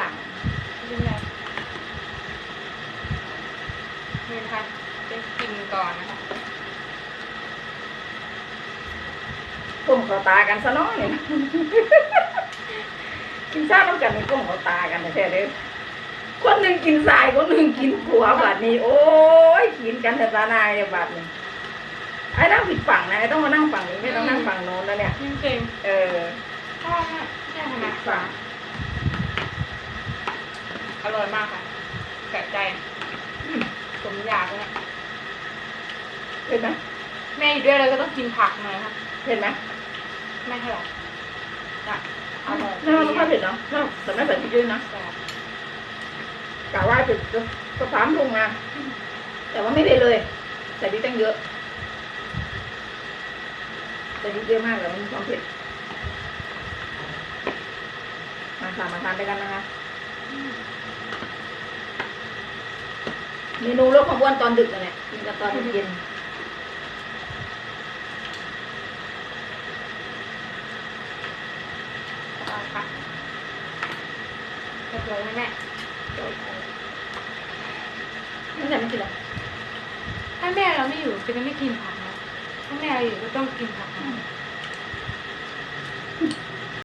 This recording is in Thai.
หลังไม่เป็นไรนี่นะคะจะกินก่อนนะคะก้มเขาตากันซะเน้อยเนี่ยกินซ่าต้องกันก้มเขาตากันแท้ๆเลยคนหนึ่งกินทรายคนหนึ่งกินขัวบาดนี้ โอ้ยกินกันแต่ตาหนายเนี่ยบาดนี้ไอ้นั่งผิดฝั่งนะไอ้ต้องมานั่งฝั่งนี้ไม่ต้องนั่งฝั่งโน้นนะเนี่ยจริงเออๆชอบมากแค่ขนาดฝาอ ร่อยมากค่ะแสบใจอืมสมอยากเลยนะเห็นไหมแม่อยู่ด้วยเลยก็ต้องกินผักหน่อยค่ะเห็นไหมไม่เท่าไหร่จ้ะอร่อยน่าไม่ค่อยเผ็ดเนาะชอบแต่ไม่ใส่พริกเยอะนะแซ่บกะว่าจะจะสามลงมาแต่ว่าไม่เผ็ดเลยใส่พริกตั้งเยอะใส่พริกเยอะมากเลยมันมีความเผ็ดมาค่ะมาทานด้วยกันนะคะ เมนูลดความอ้วนตอนดึกนั่นแหละกินกันตอนเย็นอร่อยค่ะเรียบร้อยไหมแม่นั่นแหละไม่กินหรอกถ้าแม่เราไม่อยู่จะไม่กินผักนะถ้าแม่เราอยู่ก็ต้องกินผักนะ